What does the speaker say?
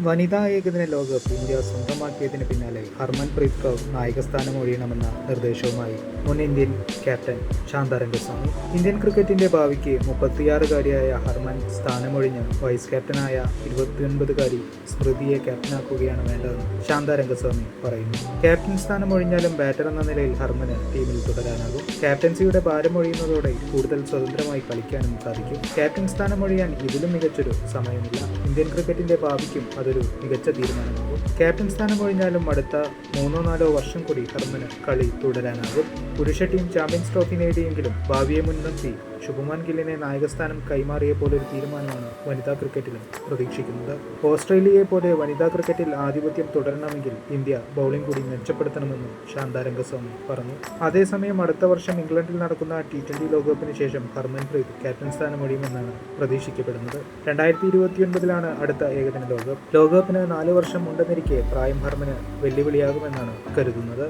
വനിതാ ഏകദിന ലോകകപ്പ് ഇന്ത്യ സ്വന്തമാക്കിയതിന് പിന്നാലെ ഹർമൻ പ്രീത് കൗർ നായകസ്ഥാനം ഒഴിയണമെന്ന നിർദ്ദേശവുമായി മുൻ Indian captain Shantha Rangaswamy Indian ക്രിക്കറ്റിന്റെ ഭാവിക്ക് മുപ്പത്തിയാറുകാരിയായ ഹർമൻ സ്ഥാനമൊഴിഞ്ഞ് വൈസ് ക്യാപ്റ്റനായ ഇരുപത്തിയൊൻപതുകാരി സ്മൃതിയെ ക്യാപ്റ്റനാക്കുകയാണ് വേണ്ടതെന്ന് ശാന്ത രംഗസ്വാമി പറയുന്നു. ക്യാപ്റ്റൻ സ്ഥാനം ഒഴിഞ്ഞാലും ബാറ്റർ എന്ന നിലയിൽ ഹർമന് ടീമിൽ തുടരാനാകും. ക്യാപ്റ്റൻസിയുടെ ഭാരം ഒഴിയുന്നതോടെ കൂടുതൽ സ്വതന്ത്രമായി കളിക്കാനും സാധിക്കും. ക്യാപ്റ്റൻ സ്ഥാനം ഒഴിയാൻ ഇതിലും മികച്ചൊരു സമയമില്ല. ഇന്ത്യൻ ക്രിക്കറ്റിന്റെ ഭാവിക്കും അതൊരു മികച്ച തീരുമാനമാകും ക്യാപ്റ്റൻ സ്ഥാനം ഒഴിഞ്ഞാലും അടുത്ത മൂന്നോ നാലോ വർഷം കൂടി ഹർമന് കളി തുടരാനാകും. പുരുഷ ടീം ചാമ്പ്യൻസ് ട്രോഫി നേടിയെങ്കിലും ഭാവിയെ മുൻനിർത്തി ശുഭമാൻ ഗില്ലിനെ നായകസ്ഥാനം കൈമാറിയ ഒരു തീരുമാനമാണ് വനിതാ ക്രിക്കറ്റിലും പ്രതീക്ഷിക്കുന്നത്. ഓസ്ട്രേലിയയെ പോലെ വനിതാ ക്രിക്കറ്റിൽ ആധിപത്യം തുടരണമെങ്കിൽ ഇന്ത്യ ബൗളിംഗ് കൂടി മെച്ചപ്പെടുത്തണമെന്നും ശാന്താരംഗസ്വാമി പറഞ്ഞു. അതേസമയം അടുത്ത വർഷം ഇംഗ്ലണ്ടിൽ നടക്കുന്ന ടി ട്വന്റി ലോകകപ്പിന് ശേഷം ഹർമൻപ്രീത് ക്യാപ്റ്റൻ സ്ഥാനം ഒഴിയുമെന്നാണ് പ്രതീക്ഷിക്കപ്പെടുന്നത്. രണ്ടായിരത്തി ഇരുപത്തിയൊൻപതിലാണ് അടുത്ത ഏകദിന ലോകകപ്പ്. ലോകകപ്പിന് നാല് വർഷം ഉണ്ടെന്നിരിക്കെ പ്രായം ഹർമന് വെല്ലുവിളിയാകുമെന്നാണ് കരുതുന്നത്.